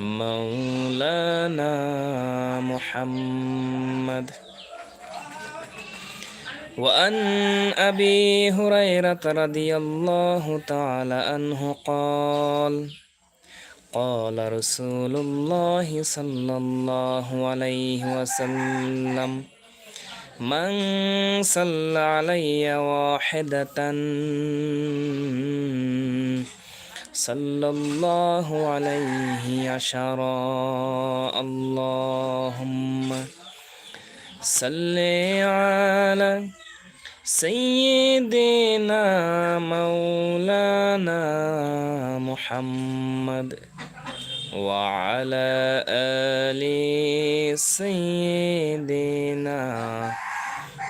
مولانا محمد وأن أبي هريرة رضي الله تعالى عنه قال قال رسول الله صلى الله عليه وسلم من صلى علي واحدة صلى الله عليه عشرا اللهم صل على سيدنا مولانا محمد وعلى آل سيدنا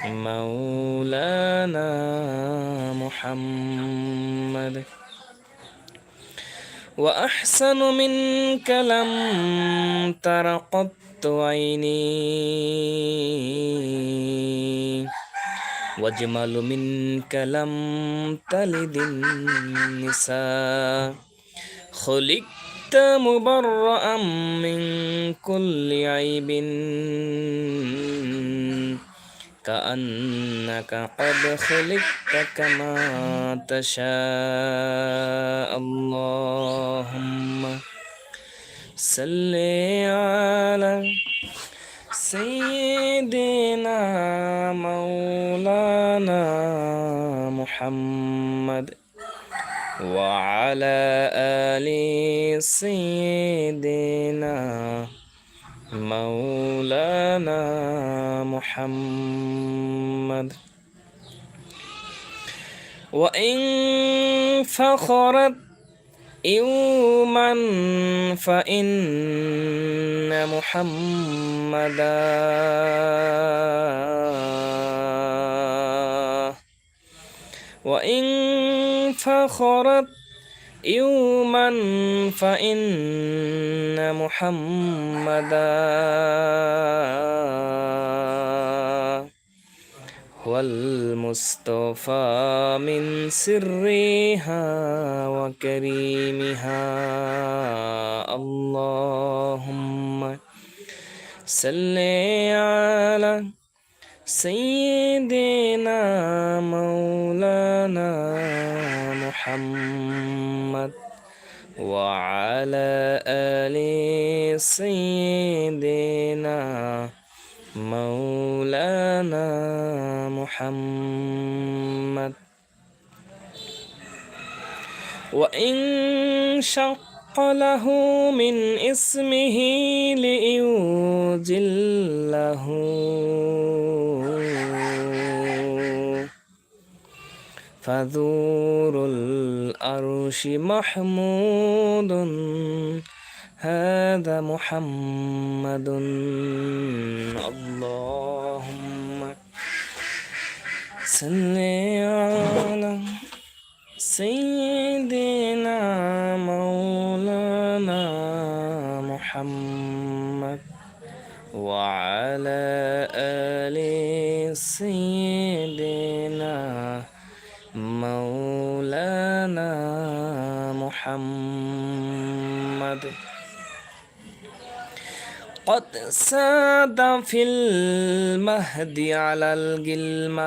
مولانا محمد. وأحسن منك لم تر قط عيني واجمل منك لم تلد النساء خلقت مبرأ من كل عيب كأنك قد خلقت كما تشاء. اللهم صل على سيدنا مولانا محمد وعلى آل سيدنا مولانا محمد. وإن فخرت يوما فإن محمدا. وإن فخرت يوما فإن محمدا. المصطفى من سرها وكريمها. اللهم صل على سيدنا مولانا محمد وعلى آل سيدنا مولانا محمد. وإن شق له من إسمه ليجله فذور الأرش محمود. هذا محمد. اللهم صل على سيدنا مولانا محمد وعلى آل سيدنا مولانا محمد قد ساد في المهد على الجلمان